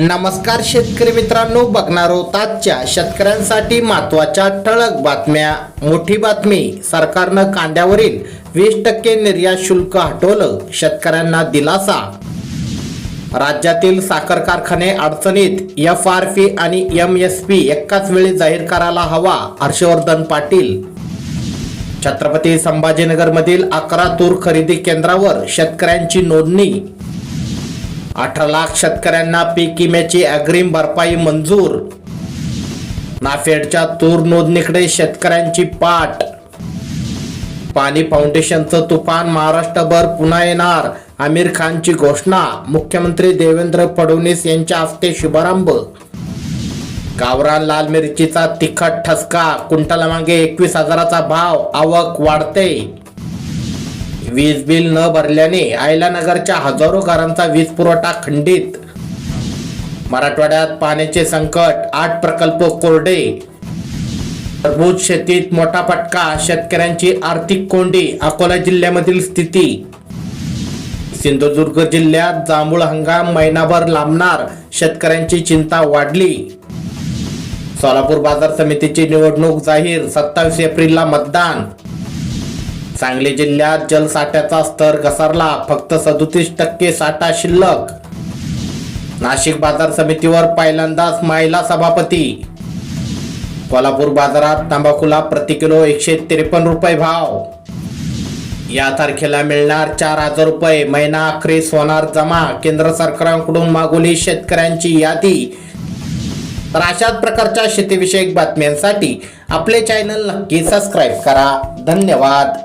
नमस्कार शेतकरी मित्रांनो बघणार आहोत आजच्या शेतकऱ्यांसाठी महत्त्वाच्या ठळक बातम्या. मोठी बातमी सरकारनं कांद्यावरील वीस टक्के निर्यात शुल्क हटवलं शेतकऱ्यांना दिलासा. राज्यातील साखर कारखाने अडचणीत एफ आर पी आणि एम एस पी एकाच वेळी जाहीर करायला हवा हर्षवर्धन पाटील. छत्रपती संभाजीनगरमधील अकरा तूर खरेदी केंद्रावर शेतकऱ्यांची नोंदणी. अठरा लाख शेतकऱ्यांना पीक विम्याची अग्रिम भरपाई मंजूर. नाफेडच्या तूर नोंदणीकडे शेतकऱ्यांची पाठ. पाणी फाउंडेशनचं तुफान महाराष्ट्रभर पुन्हा येणार आमिर खानची घोषणा मुख्यमंत्री देवेंद्र फडणवीस यांच्या हस्ते शुभारंभ. गावरान लाल मिरचीचा तिखट ठसका कुंटलामागे एकवीस हजाराचा भाव आवक वाढते. वीज बिल न भरल्याने आयलानगरच्या हजारो घरांचा वीज पुरवठा खंडित. मराठवाड्यात पाण्याचे संकट आठ प्रकल्प कोरडे. टरबूज शेतीत मोठा फटका शेतकऱ्यांची आर्थिक कोंडी अकोला जिल्ह्यामधील स्थिती. सिंधुदुर्ग जिल्ह्यात जांभूळ हंगाम महिनाभर लांबणार शेतकऱ्यांची चिंता वाढली. सोलापूर बाजार समितीची निवडणूक जाहीर सत्तावीस एप्रिलला मतदान. सांगली जिल्ह्यात जलसाठ्याचा स्तर घसरला. फक्त सदोतीस टक्के साठा शिल्लक. नाशिक बाजार समितीवर पहिल्यांदाच महिला सभापती. कोल्हापूर बाजारात तंबाखूला प्रति किलो एकशे त्रेपन्न रुपये भाव. या तारखेला मिळणार चार हजार रुपये. महिना अखेरीस होणार जमा. केंद्र सरकारकडून मागवली शेतकऱ्यांची यादी. तर अशाच प्रकारच्या शेतीविषयक बातम्यांसाठी आपले चॅनल नक्की सबस्क्राईब करा. धन्यवाद.